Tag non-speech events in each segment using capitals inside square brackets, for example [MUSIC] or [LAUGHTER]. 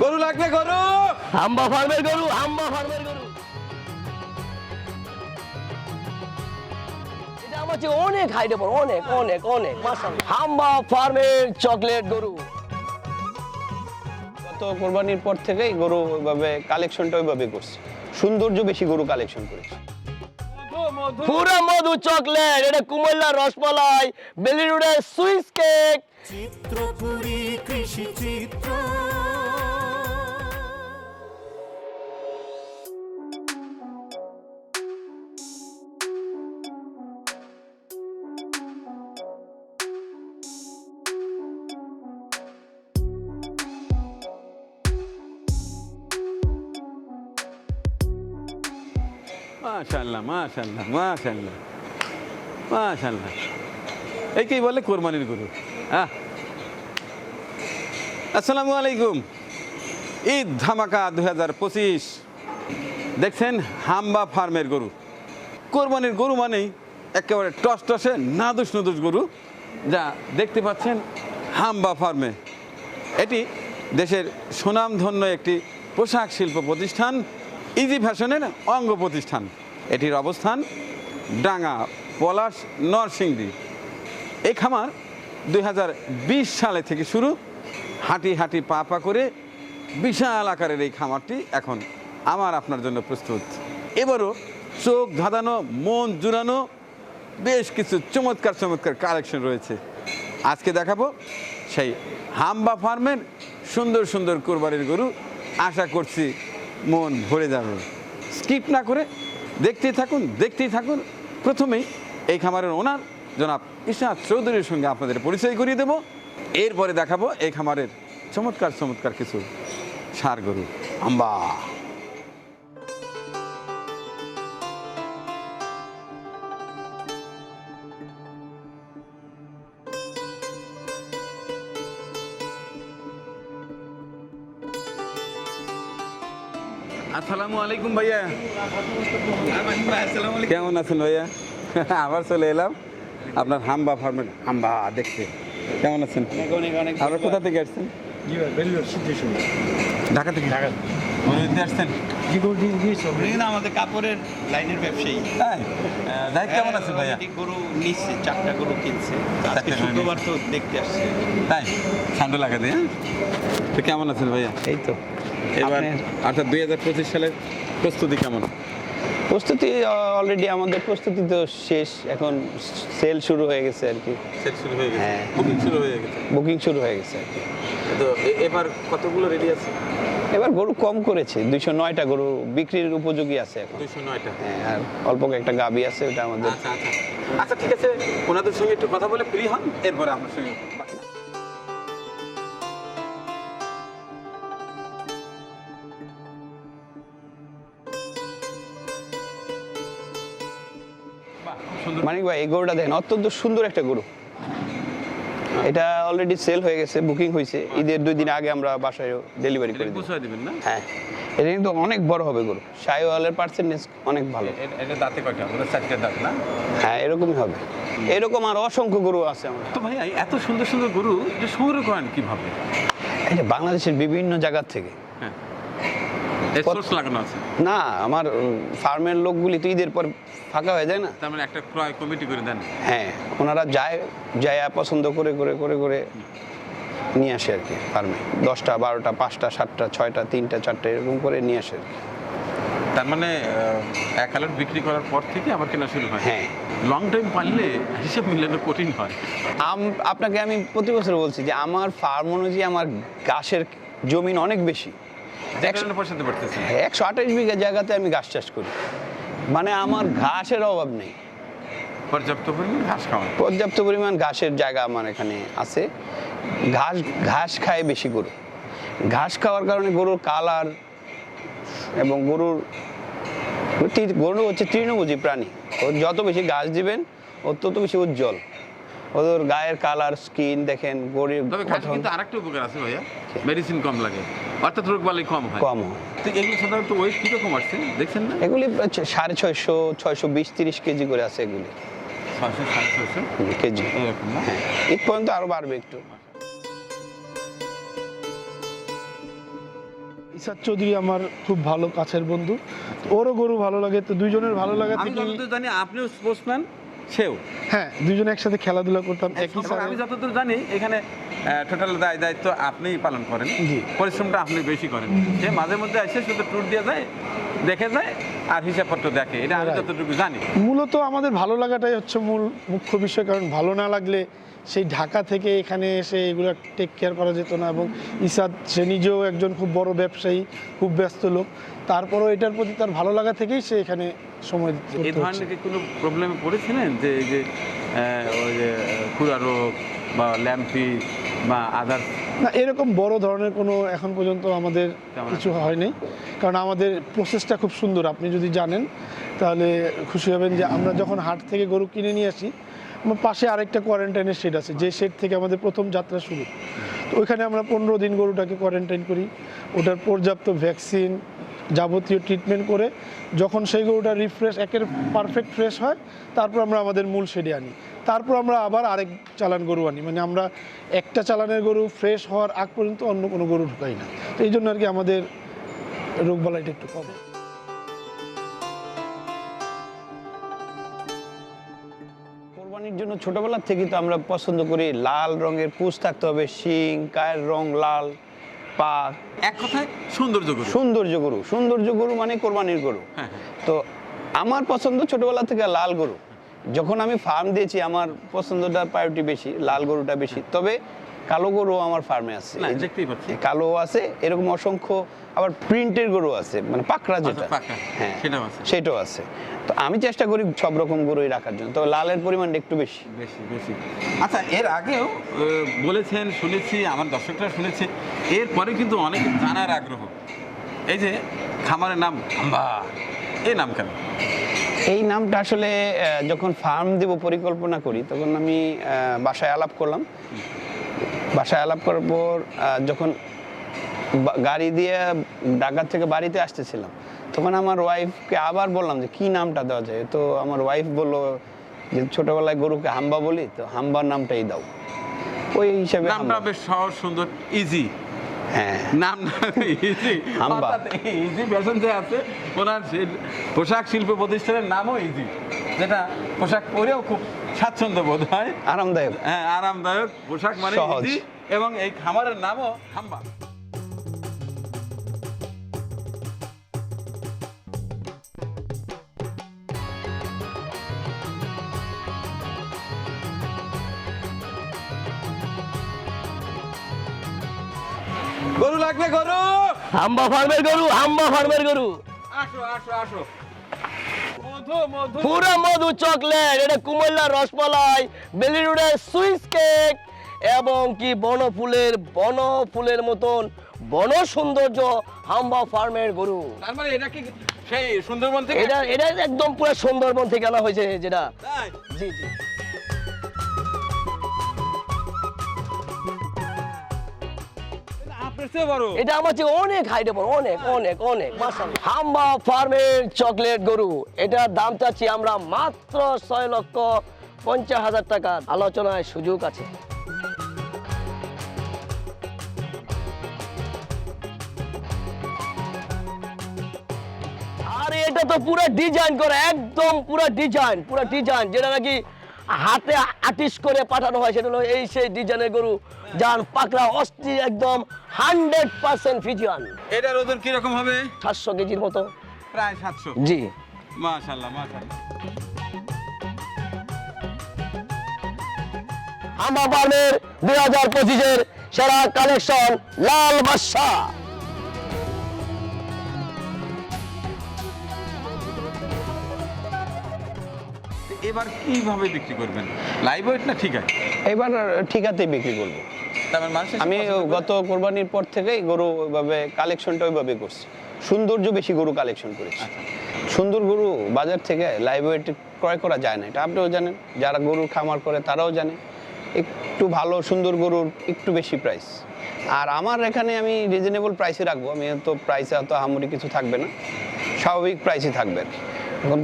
গরু লাগবে গরু। হাম্বা ফার্মের গরু হাম্বা ফার্মের গরু। এটা আমার চেয়ে অনেক হাইটে পড়ে অনেক অনেক অনেক। হাম্বা ফার্মের চকলেট গরু। গত কোরবানির পর থেকেই গরু ওইভাবে কালেকশনটা ওইভাবে করছি। সৌন্দর্য বেশি গরু কালেকশন করেছি। পুরো মধু চকলেট এটা কুমিল্লার রসমালাই বেলিরুডের সুইস কেক চিত্রপুরী কৃষি চিত্র। মাশাল্লাহ মাশাল্লাহ মাশাল্লাহ মাশাল্লাহ একেই বলে কোরবানির গরু। আহ। আসসালামু আলাইকুম। ঈদ ধামাকা দু হাজার পঁচিশ। দেখছেন হাম্বা ফার্মের গরু। কোরবানির গরু মানেই একেবারে টস টসে নাদুস নদুস গরু, যা দেখতে পাচ্ছেন হাম্বা ফার্মে। এটি দেশের সুনামধন্য একটি পোশাক শিল্প প্রতিষ্ঠান, ইজি ফ্যাশনের অঙ্গ প্রতিষ্ঠান। এটির অবস্থান ডাঙ্গা, পলাশ, নরসিংদী। এই খামার দু হাজার বিশ সালে থেকে শুরু। হাঁটি হাঁটি পা পা করে বিশাল আকারের এই খামারটি এখন আমার আপনার জন্য প্রস্তুত। এবারও চোখ ধাঁধানো, মন জুড়ানো বেশ কিছু চমৎকার চমৎকার কালেকশন রয়েছে। আজকে দেখাবো সেই হাম্বা ফার্মের সুন্দর সুন্দর কোরবানির গরু। আশা করছি মন ভরে যাবে। স্কিপ না করে দেখতেই থাকুন দেখতেই থাকুন। প্রথমেই এই খামারের ওনার, জনাব ইশাদ চৌধুরীর সঙ্গে আপনাদের পরিচয় করিয়ে দেব। এরপরে দেখাবো এই খামারের চমৎকার চমৎকার কিছু সার গরু। আম্বা। আসসালামু আলাইকুম ভাইয়া। কেমন আছেন ভাইয়া? আবার চলে এলাম। আপনার হাম্বা ফার্মের হাম্বা দেখতে কেমন আছেন? অনেক অনেক আবার কোথা থেকে আসছেন? ঢাকা থেকে? ঢাকা আসছেন? আমাদের কাপড়ের লাইনের ব্যবসায়ী। তাই যাই কেমন আছেন ভাইয়া? গরু নিচ্ছে চারটা গরু কিনছে। শুক্রবার তো দেখতে আসছে। তাই ঠান্ডা লাগা দিয়ে তো কেমন আছেন ভাইয়া? এই তো। এবার অর্থাৎ দুই হাজার পঁচিশ সালের প্রস্তুতি কেমন? প্রস্তুতি অলরেডি আমাদের প্রস্তুতি তো শেষ। এখন সেল শুরু হয়ে গেছে আর কি। সেট শুরু হয়ে গেছে? হ্যাঁ। বুকিং শুরু হয়ে গেছে? বুকিং শুরু হয়ে গেছে আর কি। তো এবার কতগুলো রেডি আছে? এবার গরু কম করেছে। দুইশো নয়টা গরু বিক্রির উপযোগী আছে এখন। দুইশো নয়টা? হ্যাঁ আর অল্প একটা গাবি আছে ওটা আমাদের আচ্ছা আচ্ছা। আচ্ছা ঠিক আছে। ওনাদের সঙ্গে একটু কথা বলে ফ্রি হন এরপরে আপনার সঙ্গে মানিক ভাই এই গরুটা দেখেন অত্যন্ত সুন্দর একটা গরু। এটা অলরেডি সেল হয়ে গেছে বুকিং হয়েছে। ঈদের দুই দিন আগে আমরা বাসায় ডেলিভারি করে দিবেন না? হ্যাঁ এটা কিন্তু অনেক বড় হবে গরু। শাহিওয়ালের পার্সেন্টেজ অনেক ভালো। এটা দাঁতে কয়টা? চারটে দাঁত না? হ্যাঁ এরকমই হবে। এরকম আর অসংখ্য গরু আছে আমার। তো ভাইয়া এত সুন্দর সুন্দর গরু যে সংগ্রহ করেন কীভাবে? এটা বাংলাদেশের বিভিন্ন জায়গার থেকে হ্যাঁ এর কত- সোর্স লাগানো আছে। না আমার ফার্মের লোকগুলি তো ঈদের পর ফাঁকা হয়ে যায় না? তার মানে একটা ক্রয় কমিটি করে দেন। হ্যাঁ ওনারা যায় যায় পছন্দ করে করে করে করে নিয়ে আসে আর কি ফার্মে দশটা বারোটা পাঁচটা সাতটা ছয়টা তিনটা চারটা এরকম করে নিয়ে আসে আর কি। তার মানে এক হাজার বিক্রি করার পর থেকে আবার কেনা শুরু হয়। হ্যাঁ। লং টাইম পারলে হিসাব মিলানো কঠিন হয়। আম- আপনাকে আমি প্রতি বছর বলছি যে আমার ফার্ম অনুযায়ী আমার গাছের জমিন অনেক বেশি। একশো আঠাশ বিঘা জায়গাতে আমি ঘাস চাষ করি। মানে আমার ঘাসের অভাব নেই। পর্যাপ্ত পরিমাণ ঘাস পর্যাপ্ত পরিমাণ ঘাসের জায়গা আমার এখানে আছে। ঘাস ঘাস খায় বেশি গরু ঘাস খাওয়ার কারণে গরুর কালার এবং গরুর গরু হচ্ছে তৃণভোজী প্রাণী। ও যত বেশি ঘাস দিবেন ও তত বেশি উজ্জ্বল। ওদের গায়ের কালার স্কিন দেখেন গরিব তবে গঠন কিন্তু আরেকটা উপকার আছে ভাইয়া মেডিসিন কম লাগে অর্থাৎ রোগ বালাই কম হয়। কম। হয় তো এগুলো সাধারণত ওয়েট কীরকম আসছে দেখছেন না? এগুলি সাড়ে ছয়শো ছয়শো বিশ তিরিশ কেজি করে আছে এগুলি। ছয়শো সাড়ে ছয়শো? হুম, কেজি। এরকম না? হ্যাঁ ঈদ পর্যন্ত আরও বাড়বে একটু। ইসাদ চৌধুরী আমার খুব ভালো কাছের বন্ধু। তো ওরও গরু ভালো লাগে তো দুইজনের ভালো লাগে আমি জানি আপনিও স্পোর্টসম্যান সেও। হ্যাঁ দুজনে একসাথে খেলাধুলা করতাম একই আমি যতদূর জানি এখানে টোটাল দায় দায়িত্ব আপনিই পালন করেন। জি। পরিশ্রমটা আপনি বেশি করেন। সে মাঝে মধ্যে এসে শুধু ট্যুর দিয়ে যায় দেখে যায় আর হিসাবপত্র দেখে। এটা আমি যতটুকু জানি। মূলত আমাদের ভালো লাগাটাই হচ্ছে মূল মুখ্য বিষয় কারণ ভালো না লাগলে সেই ঢাকা থেকে এখানে এসে এগুলো টেক কেয়ার করা যেত না এবং ইসাদ সে নিজেও একজন খুব বড় ব্যবসায়ী খুব ব্যস্ত লোক। তারপরও এটার প্রতি তার ভালো লাগা থেকেই সে এখানে সময় দিতে এই ধরনের কি কোনো প্রবলেমে পড়েছিলেন? যে এই যে ওই যে বা ল্যাম্পি বা আদার না এরকম বড় ধরনের কোনো এখন পর্যন্ত আমাদের কিছু হয়নি। কারণ আমাদের প্রসেসটা খুব সুন্দর আপনি যদি জানেন তাহলে খুশি হবেন যে আমরা যখন হাট থেকে গরু কিনে নিয়ে আসি পাশে আরেকটা কোয়ারেন্টাইনের শেড আছে, যে শেড থেকে আমাদের প্রথম যাত্রা শুরু। তো ওইখানে আমরা পনেরো দিন গরুটাকে কোয়ারেন্টাইন করি। ওটার পর্যাপ্ত ভ্যাকসিন যাবতীয় ট্রিটমেন্ট করে যখন সেই গরুটা রিফ্রেশ একের পারফেক্ট ফ্রেশ হয়, তারপর আমরা আমাদের মূল শেডে আনি। তারপর আমরা আবার আরেক চালান গরু আনি। মানে আমরা একটা চালানের গরু ফ্রেশ হওয়ার আগ পর্যন্ত অন্য কোনো গরু ঢুকাই না। তো এই জন্য আর কি আমাদের রোগবালাইটা একটু কম। কোরবানির জন্য ছোটবেলা থেকে তো আমরা পছন্দ করি লাল রঙের কুচ থাকতে হবে শিং কায়ের রং লাল পা। এক কথায় সৌন্দর্য গরু। সৌন্দর্য গরু সৌন্দর্য গরু মানে কোরবানির গরু। হ্যাঁ, হ্যাঁ। তো আমার পছন্দ ছোটবেলা থেকে লাল গরু। যখন আমি ফার্ম দিয়েছি আমার পছন্দটা প্রায়োরিটি বেশি লাল গরুটা বেশি। তবে কালো গরু আমার ফার্মে আছে। দেখতেই পাচ্ছি। কালো আছে এরকম অসংখ্য আবার প্রিন্টের গরু আছে মানে পাকড়া যেটা। হ্যাঁ সেটাও আছে। সেটাও আছে। তো আমি চেষ্টা করি সব রকম গরুই রাখার জন্য তবে লালের পরিমাণটা একটু বেশি। বেশি বেশি। আচ্ছা এর আগেও বলেছেন শুনেছি আমার দর্শকরা শুনেছে এরপরে কিন্তু অনেক জানার আগ্রহ। এই যে খামারের নাম হাম্বা এই নাম কেন? এই নামটা আসলে যখন ফার্ম দেব পরিকল্পনা করি তখন আমি বাসায় আলাপ করলাম। বাসায় আলাপ করার পর যখন গাড়ি দিয়ে ঢাকা থেকে বাড়িতে আসতেছিলাম তখন আমার ওয়াইফকে আবার বললাম যে কি নামটা দেওয়া যায়? তো আমার ওয়াইফ বলল যে ছোটবেলায় গরুকে হাম্বা বলি তো হাম্বার নামটাই দাও। ওই হিসাবে নামটা বেশ সহজ সুন্দর ইজি নাম ইজি ইজি ফ্যাশন যে আছে ওনার পোশাক শিল্প প্রতিষ্ঠানের নামও ইজি যেটা পোশাক পরেও খুব স্বাচ্ছন্দ্য বোধ হয়। আরামদায়ক। হ্যাঁ আরামদায়ক। পোশাক মানে। ইজি এবং এই খামারের নামও হাম্বা। গরু লাগবে গরু। হাম্বা ফার্মের গরু হাম্বা ফার্মের গরু। আসো আসো আসো। পুরো মধু চকলেট এটা কুমিল্লার রসমালাই বেলিরুডের সুইস কেক এবং কি বনফুলের বনফুলের মতন বন সৌন্দর্য হাম্বা ফার্মের গরু। তার মানে এটা কি সেই সুন্দরবন থেকে? এটা এটা একদম পুরো সুন্দরবন থেকে আনা হয়েছে যেটা। জি জি। চকলেট গরু। দাম চাচ্ছি আমরা মাত্র ছয় লক্ষ পঞ্চাশ হাজার আলোচনায় সুযোগ আছে। আরে, এটা তো পুরো ডিজাইন করা, একদম পুরো ডিজাইন পুরো ডিজাইন যেটা নাকি হাতে আর্টিস্ট করে পাঠানো হয়, সেটা এই সেই ডিজাইনের গরু। যান পাকড়া অস্থির একদম হান্ড্রেড পার্সেন্ট ফিজিয়ান। এটার ওজন কীরকম হবে? সাতশো কেজির মতো। প্রায় সাতশো। জি। মাশাল্লাহ মাশাল্লাহ। আমা পার্মের দুই হাজার পঁচিশের সেরা কালেকশন লাল বাদশা এবার কীভাবে বিক্রি করবেন? লাইভ ওয়েট না ঠিক আছে? এবার ঠিকাতেই বিক্রি করব। আমি গত কোরবানির পর থেকেই গরু ওইভাবে কালেকশনটা ওইভাবে করছি। সৌন্দর্য বেশি গরু কালেকশন করেছি। সুন্দর গরু বাজার থেকে লাইভ ওয়েট ক্রয় করা যায় না এটা আপনিও জানেন। যারা গরুর খামার করে তারাও জানে। একটু ভালো সুন্দর গরুর একটু বেশি প্রাইস আর আমার এখানে আমি রিজনেবল প্রাইসে রাখব। আমি তো প্রাইসে অত আহামরি কিছু থাকবে না। স্বাভাবিক প্রাইসই থাকবে।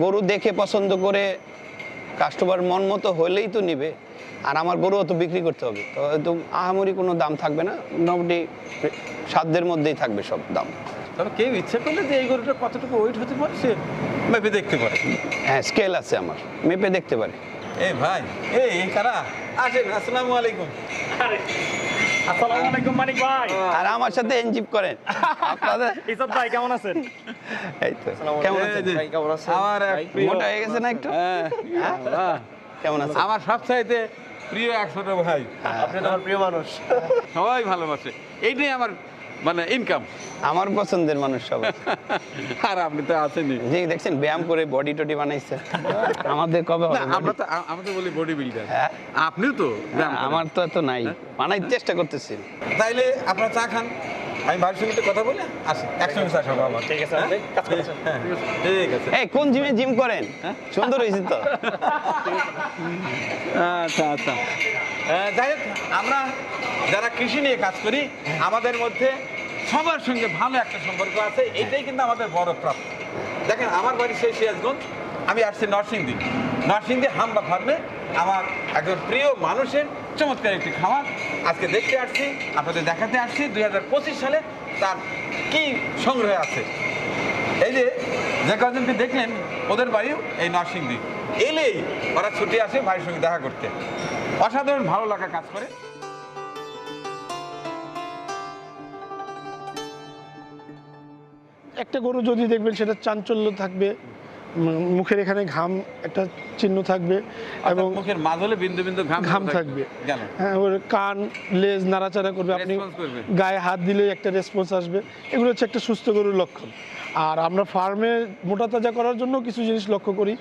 গরু দেখে পছন্দ করে কাস্টমার মন মতো হলেই তো নিবে আর আমার গরুও তো বিক্রি করতে হবে। তো একদম আহামরি কোনো দাম থাকবে না মোটামুটি সাধ্যের মধ্যেই থাকবে সব দাম। তবে কেউ ইচ্ছে করলে যে এই গরুটা কতটুকু ওয়েট হতে পারে সে মেপে দেখতে পারে। হ্যাঁ স্কেল আছে আমার মেপে দেখতে পারে। এ ভাই এই এই কারা? আসেন আসসালামু আলাইকুম। আসসালামু আলাইকুম মানিক ভাই। আর আমার সাথে এনজিপ করেন। আপনাদের? ইসব ভাই কেমন আছেন? এই তো কেমন আছেন? মোটা হয়ে গেছে না একটু? হ্যাঁ, কেমন আছেন? আমার সবচাইতে প্রিয় একশোটা ভাই। আপনি তো আমার প্রিয় মানুষ। সবাই ভালোবাসে। এইটাই আমার মানে ইনকাম আমার পছন্দের মানুষ সবাই। [LAUGHS] আর আপনি তো আছেনই। জি দেখছেন ব্যায়াম করে বডি টডি বানাইছে। আমাদের কবে হবে আমরা তো আমরা তো বলি বডি বিল্ডার হ্যাঁ। আপনিও তো ব্যায়াম আমার তো এত নাই। বানাই চেষ্টা করতেছি। তাইলে আপনারা চা খান। আমি বাড়ির সঙ্গে কথা বলে? আসি একসঙ্গে চা খাব আমার। ঠিক আছে কাজ করতেছেন হ্যাঁ, ঠিক আছে। এই কোন জিমে জিম করেন? সুন্দর হয়েছে তো। আচ্ছা আচ্ছা। যাই হোক আমরা যারা কৃষি নিয়ে কাজ করি আমাদের মধ্যে সবার সঙ্গে ভালো একটা সম্পর্ক আছে। এটাই কিন্তু আমাদের বড় প্রাপ্ত দেখেন আমার বাড়ি সেই সিরাজগঞ্জ আমি আসছি নরসিংদী। নরসিংদী হাম্বা ফার্মে আমার একজন প্রিয় মানুষের চমৎকার একটি খামার আজকে দেখতে আসছি, আপনাদের দেখাতে আসছি, দুই হাজার পঁচিশ সালে তার কি সংগ্রহে আছে। এই যে যে কজনকে দেখলেন, ওদের বাড়িও এই নরসিংদী। এলেই ওরা ছুটে আসে ভাইয়ের সঙ্গে দেখা করতে। অসাধারণ ভালো লাগা কাজ করে। একটা গরু যদি দেখবেন, সেটা চাঞ্চল্য থাকবে। মুখের এখানে ঘাম একটা চিহ্ন থাকবে এবং মুখের মাঝলে বিন্দু বিন্দু ঘাম ঘাম থাকবে হ্যাঁ ওর কান লেজ নাড়াচাড়া করবে আপনি গায়ে হাত দিলে একটা রেসপন্স আসবে। এগুলো হচ্ছে একটা সুস্থ গরুর লক্ষণ। আর আমরা ফার্মে মোটা তাজা করার জন্য কিছু জিনিস লক্ষ্য করি।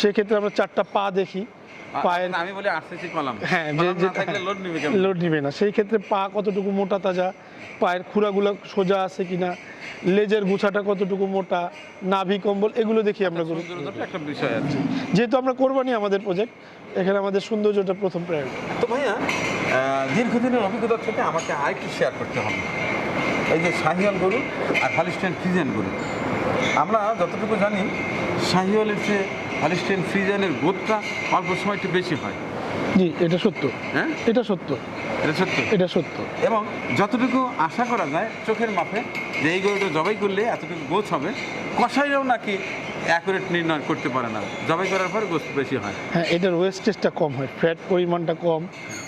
সেক্ষেত্রে আমরা চারটা পা দেখি। পায়ের আমি বলি আরসিসি কলাম হ্যাঁ লোড নিবে লোড নিবে না। সেই ক্ষেত্রে পা কতটুকু মোটা তাজা পায়ের খুঁড়াগুলো সোজা আছে কিনা লেজের গুছাটা কতটুকু মোটা নাভি কম্বল এগুলো দেখি আমরা সৌন্দর্যটা একটা বিষয় আছে। যেহেতু আমরা কোরবানি আমাদের প্রজেক্ট এখানে আমাদের সৌন্দর্যটা প্রথম প্রায়োরিটি তো ভাইয়া দীর্ঘদিনের অভিজ্ঞতা থেকে আমাকে আরেকটু শেয়ার করতে হবে। এই যে শাহিয়াল গরু আর হলিস্টেন ফ্রিজেন গরু। আমরা যতটুকু জানি শাহিওয়ালের চেয়ে হলিস্টেন ফ্রিজেনের গোদটা অল্প সময় একটু বেশি হয়। জি এটা সত্য। হ্যাঁ? এটা সত্য। এটা সত্য? এটা সত্য। এবং যতটুকু আশা করা যায় চোখের মাপে যে এই গরুটা জবাই করলে এতটুকু গোছ হবে কষাইরাও নাকি অ্যাকুরেট নির্ণয় করতে পারে না। জবাই করার পর গোছ বেশি হয়। হ্যাঁ এটার ওয়েস্টেজটা কম হয় ফ্যাট পরিমাণটা কম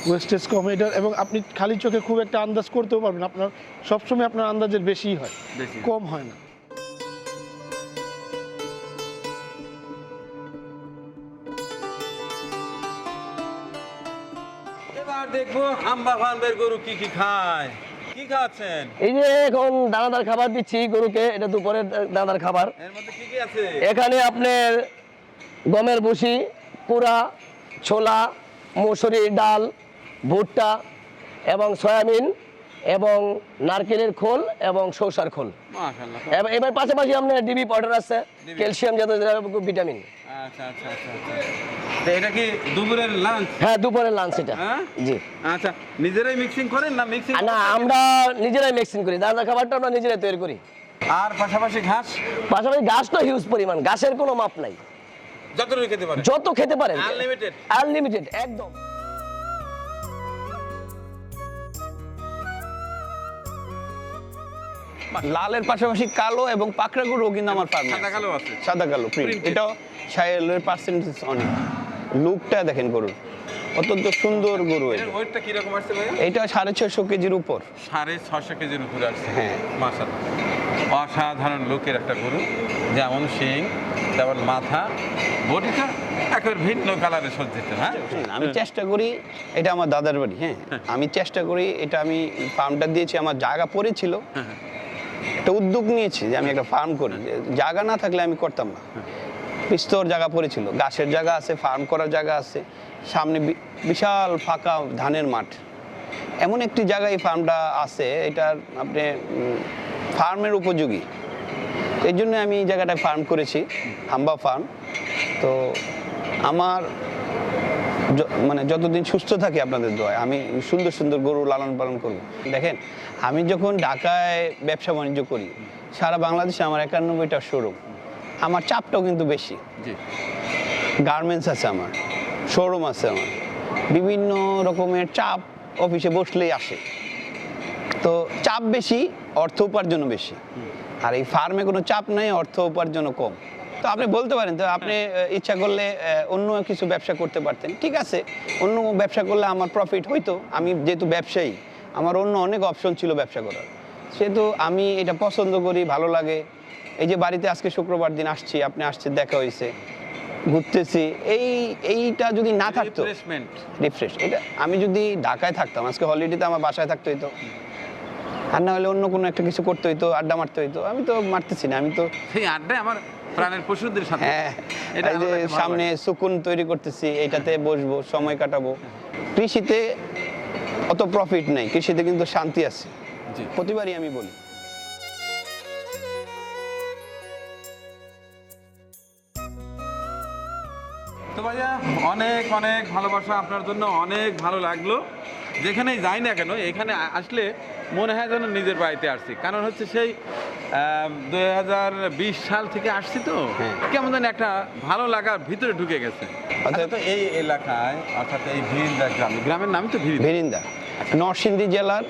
ওয়েস্টেজ কম এটার এবং আপনি খালি চোখে খুব একটা আন্দাজ করতেও পারবেন আপনার সবসময় আপনার আন্দাজের বেশিই হয়। বেশি। কম হয় না। দেখব ফার্মের গরু কি কি খায়? কি খাচ্ছেন? এই যে এখন দানাদার খাবার দিচ্ছি গরুকে এটা দুপুরের দানাদার খাবার। এর মধ্যে কি কি আছে? এখানে আপনার গমের ভুসি কুড়া ছোলা মুসুরির ডাল ভুট্টা এবং সয়াবিন এবং নারকেলের খোল এবং সৌসার খোল। এবার এবার পাশাপাশি আপনার ডিবি পাউডার আছে ক্যালসিয়াম জাতীয় ভিটামিন। আচ্ছা আচ্ছা আচ্ছা আচ্ছা। এটা কি দুপুরের লাঞ্চ হ্যাঁ দুপুরের লাঞ্চ এটা। হ্যাঁ? জি। আচ্ছা নিজেরাই মিক্সিং করেন না মিক্সিং না আমরা নিজেরাই মিক্সিং করি। দানাদার খাবারটা আমরা নিজেরাই তৈরি করি। আর পাশাপাশি ঘাস? পাশাপাশি ঘাস তো হিউজ পরিমাণ কোনো মাপ নাই। যত খেতে পারে যত খেতে পারেন। আনলিমিটেড আনলিমিটেড একদম। লালের পাশাপাশি কালো এবং পাকড়া গরুও কিন্তু আমার ফার্মে সাদা কালো আছে। সাদা কালো প্রিন্ট। এটাও সাইলের পার্সেন্টেজ অনেক। লুকটা দেখেন গরুর। অত্যন্ত সুন্দর গরু এটা। ওয়েটটা কীরকম আসছে ভাইয়া? এটা সাড়ে ছয়শো কেজির উপর। সাড়ে ছশো কেজির উপরে আসছে। হ্যাঁ। মাসাল অসাধারণ লোকের একটা গরু। যেমন শিং তেমন মাথা। বডিটা একেবারে ভিন্ন কালারে সজ্জিত হ্যাঁ? আমি চেষ্টা করি এটা আমার দাদার বাড়ি হ্যাঁ? আমি চেষ্টা করি এটা আমি ফার্মটা দিয়েছি আমার জায়গা পড়েছিল একটা উদ্যোগ নিয়েছি যে আমি একটা ফার্ম করি। জায়গা না থাকলে আমি করতাম না। বিস্তর জায়গা পড়েছিল। গাছের জায়গা আছে ফার্ম করার জায়গা আছে। সামনে বিশাল ফাঁকা ধানের মাঠ। এমন একটি জায়গায় এই ফার্মটা আছে, এটার আপনি ফার্মের উপযোগী। এই জন্য আমি এই জায়গাটায় ফার্ম করেছি, হাম্বা ফার্ম তো আমার মানে যতদিন সুস্থ থাকি আপনাদের দোয়ায় আমি সুন্দর সুন্দর গরু লালন পালন করব দেখেন আমি যখন ঢাকায় ব্যবসা বাণিজ্য করি সারা বাংলাদেশে আমার একানব্বইটা শোরুম আমার চাপটাও কিন্তু বেশি। গার্মেন্টস আছে আমার শোরুম আছে আমার। বিভিন্ন রকমের চাপ অফিসে বসলেই আসে। তো চাপ বেশি অর্থ উপার্জনও বেশি। আর এই ফার্মে কোনো চাপ নেই অর্থ উপার্জনও কম। তো আপনি বলতে পারেন তো আপনি ইচ্ছা করলে অন্য কিছু ব্যবসা করতে পারতেন। ঠিক আছে অন্য ব্যবসা করলে আমার প্রফিট হইতো। আমি যেহেতু ব্যবসায়ী আমার অন্য অনেক অপশন ছিল ব্যবসা করার। সেহেতু আমি এটা পছন্দ করি ভালো লাগে। এই যে বাড়িতে আজকে শুক্রবার দিন আসছি আপনি আসছে দেখা হয়েছে ঘুরতেছি এই এইটা যদি না থাকতো রিফ্রেশ এটা আমি যদি ঢাকায় থাকতাম আজকে হলিডেতে আমার বাসায় থাকতে হইতো। আর না হলে অন্য কোনো একটা কিছু করতে হইতো আড্ডা মারতে হইতো আমি তো মারতেছি না আমি তো সেই আড্ডায় আমার প্রাণের পশুদের সাথে। হ্যাঁ এটা সামনে সুকুন তৈরি করতেছি এটাতে বসবো সময় কাটাবো। কৃষিতে অত প্রফিট নেই কৃষিতে কিন্তু শান্তি আছে। প্রতিবারই আমি বলি। তো ভাইয়া অনেক অনেক ভালোবাসা আপনার জন্য অনেক ভালো লাগল। যেখানেই যাই না কেন এখানে আসলে মনে হয় যেন নিজের বাড়িতে আসছি। কারণ হচ্ছে সেই দুই হাজার বিশ সাল থেকে আসছি তো হ্যাঁ। কেমন যেন একটা ভালো লাগার ভিতরে ঢুকে গেছে। আচ্ছা তো এই এলাকায় অর্থাৎ এই ভিরিন্দা গ্রাম গ্রামের নাম তো ভিরিন্দা। ভিরিন্দা। নরসিংদী জেলার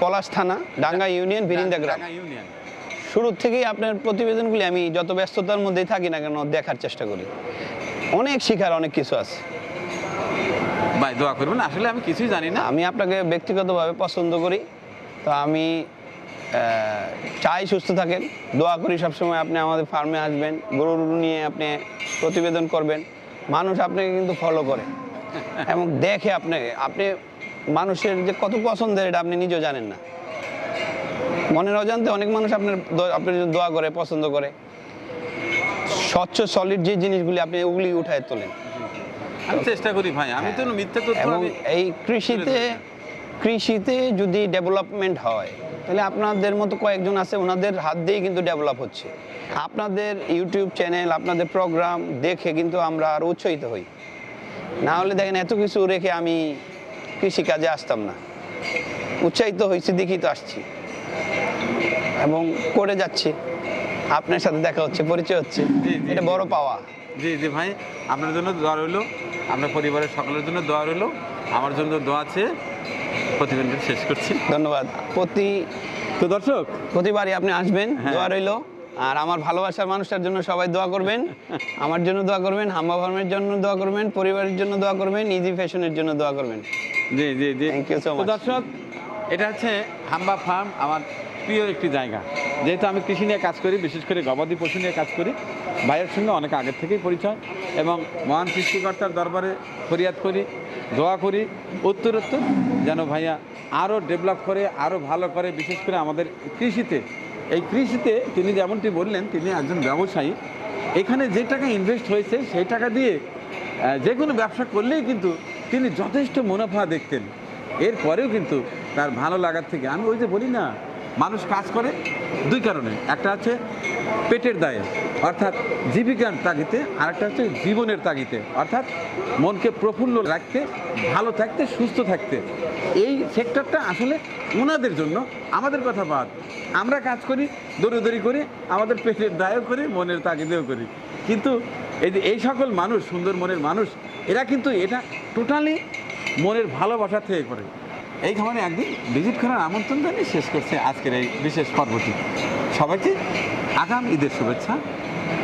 পলাশ থানা ডাঙ্গা ইউনিয়ন ভিরিন্দা গ্রাম। ইউনিয়ন। শুরু থেকেই আপনার প্রতিবেদনগুলি আমি যত ব্যস্ততার মধ্যেই থাকি না কেন দেখার চেষ্টা করি। অনেক শিখার অনেক কিছু আছে। ভাই দোয়া করবেন আসলে আমি কিছুই জানি না। আমি আপনাকে ব্যক্তিগতভাবে পছন্দ করি। তো আমি চাই সুস্থ থাকেন। দোয়া করি সবসময় আপনি আমাদের ফার্মে আসবেন। গরু নিয়ে আপনি প্রতিবেদন করবেন। মানুষ আপনাকে কিন্তু ফলো করে। এবং দেখে আপনাকে আপনি মানুষের যে কত পছন্দের এটা আপনি নিজেও জানেন না। মনের অজান্তে অনেক মানুষ আপনার আপনার দোয়া করে পছন্দ করে। স্বচ্ছ সলিড যে জিনিসগুলি আপনি ওগুলি উঠায় তোলেন। আমি চেষ্টা করি ভাই। আমি তো মিথ্যা তথ্য এই কৃষিতে কৃষিতে যদি ডেভেলপমেন্ট হয় তাহলে আপনাদের মতো কয়েকজন আছে ওনাদের হাত দিয়েই কিন্তু ডেভেলপ হচ্ছে। আপনাদের ইউটিউব চ্যানেল আপনাদের প্রোগ্রাম দেখে কিন্তু আমরা আর উৎসাহিত হই। না হলে দেখেন এত কিছু রেখে আমি কৃষিকাজে আসতাম না। উৎসাহিত হয়েছি দেখি তো আসছি। এবং করে যাচ্ছি। আপনার সাথে দেখা হচ্ছে পরিচয় হচ্ছে। এটা বড় পাওয়া। জি জি ভাই আপনার জন্য দোয়া রইল। আপনার পরিবারের সকলের জন্য দোয়া রইল। আমার জন্য দোয়া আছে। প্রতিবেদন শেষ করছি। ধন্যবাদ। প্রতি তো দর্শক প্রতিবারই আপনি আসবেন হ্যাঁ। দোয়া রইল। আর আমার ভালোবাসার মানুষটার জন্য সবাই দোয়া করবেন আমার জন্য দোয়া করবেন হাম্বা ফার্মের জন্য দোয়া করবেন পরিবারের জন্য দোয়া করবেন ইজি ফ্যাশনের জন্য দোয়া করবেন। জি জি জি। You so তো much. দর্শক এটা হচ্ছে হাম্বা ফার্ম আমার প্রিয় একটি জায়গা। যেহেতু আমি কৃষি নিয়ে কাজ করি বিশেষ করে গবাদি পশু নিয়ে কাজ করি ভাইয়ের সঙ্গে অনেক আগের থেকেই পরিচয় এবং মহান সৃষ্টিকর্তার দরবারে ফরিয়াদ করি। দোয়া করি, উত্তরোত্তর, যেন ভাইয়া আরও ডেভেলপ করে আরও ভালো করে, বিশেষ করে আমাদের কৃষিতে। এই কৃষিতে তিনি যেমনটি বললেন, তিনি একজন ব্যবসায়ী। এখানে যে টাকা ইনভেস্ট হয়েছে, সেই টাকা দিয়ে যে কোনো ব্যবসা করলেই কিন্তু তিনি যথেষ্ট মুনাফা দেখতেন। এরপরেও কিন্তু তার ভালো লাগার থেকে, আমি ওই যে বলি না, মানুষ কাজ করে দুই কারণে। একটা আছে পেটের দায়ে। অর্থাৎ জীবিকার তাগিতে আর একটা হচ্ছে জীবনের তাগিতে অর্থাৎ মনকে প্রফুল্ল রাখতে, ভালো থাকতে, সুস্থ থাকতে। এই সেক্টরটা আসলে ওনাদের জন্য আমাদের কথা বাদ। আমরা কাজ করি দৌড়ি করি, আমাদের পেটের দায়ও করি, মনের তাগিদেও করি। কিন্তু এই যে, এই সকল মানুষ, সুন্দর মনের মানুষ, এরা কিন্তু এটা টোটালি মনের ভালোবাসা থেকে করে। এই খামারে একদিন ভিজিট করার আমন্ত্রণ জানিয়ে শেষ করছে আজকের এই বিশেষ পর্বটি। সবাইকে আগাম ঈদের শুভেচ্ছা।